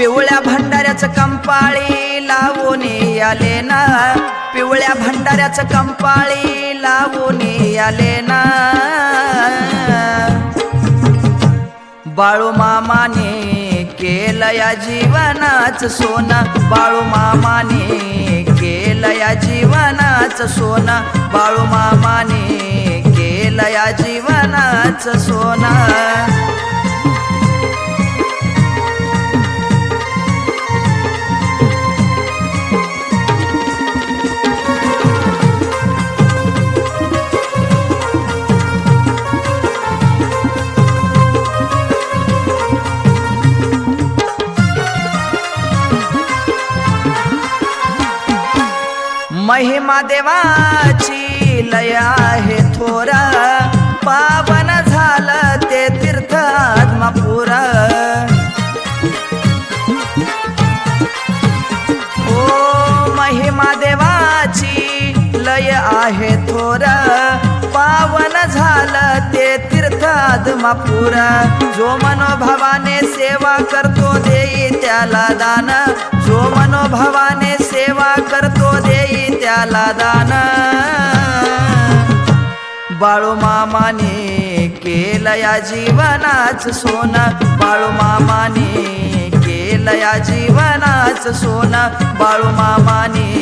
पिवळ्या भंडाऱ्याचं कंपाळी लावून आले ना. पिवळ्या भंडाऱ्याचं कंपाळी लावून आले ना. बाळू मामाने केलं या जीवनाच सोनं. बाळू मामाने केलं या जीवनाच सोनं. बाळू मामाने केलं या जीवनाच सोनं. महिमा देवाची लय आहे थोरा. पावन झालं ते तीर्थ आत्मपुर ओ महिमा देवाची लय आहे थोरा. पावन झालं ते तीर्थ आत्मपुर जो मनोभावाने सेवा करतो देई त्याला दान. जो मनोभावाने सेवा करतो त्याला दान. बाळू मामाने केलं या जीवनाच सोनं. बाळू मामाने केलं या जीवनाच सोनं. बाळू मामाने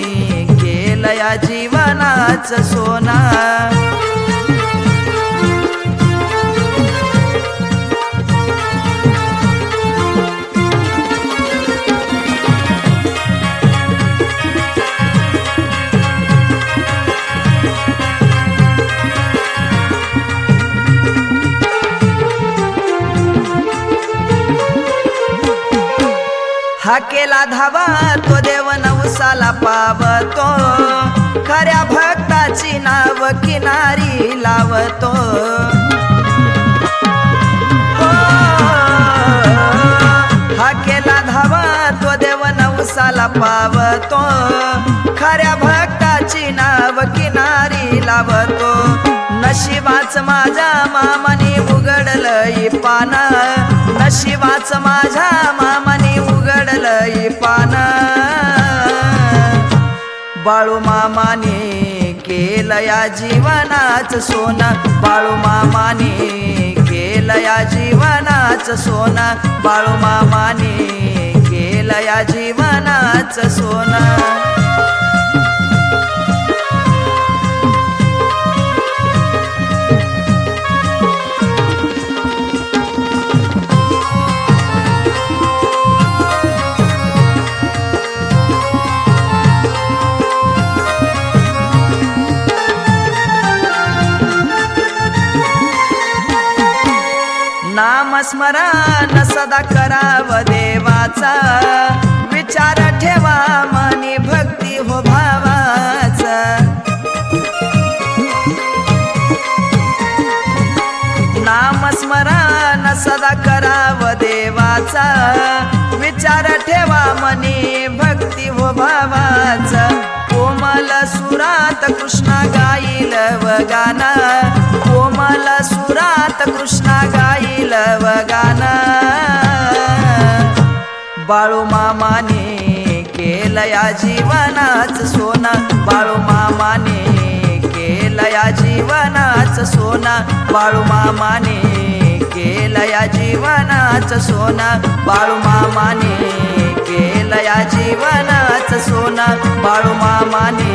केलं या जीवनाच सोनं. हाकेला धावा तो देव नवसाला पावतो. खऱ्या भक्ताची नाव किनारी लावतो. हो, हा हाकेला धावा तो देव नवसाला पावतो. खऱ्या भक्ताची नाव किनारी लावतो. नशिबाच माझ्या मामाने उघडलंय पान. नशिबाच माझ्या मामाने बाळू मामाने केलं या जीवनाच सोन. बाळू मामाने केलं या जीवनाच सोनं. बाळू मामाने केलं या जीवनाच सोना. नामस्मरण सदा कराव देवाचा. विचार ठेवा मनी भक्ती हो भावाचा नामस्मरण सदा कराव देवाचा. विचार ठेवा मनी भक्ती हो भावाचा कोमल सुरात कृष्णा गाईल व गाना कोमल सुरात कृष्णा गाईल लव गाना बाळू मामाने केलं या जीवनाच सोनं. बाळू मामाने केलं या जीवनाच सोनं. बाळू मामाने केलं या जीवनाच सोनं. बाळू मामाने केलं या जीवनाच सोनं. बाळू मामाने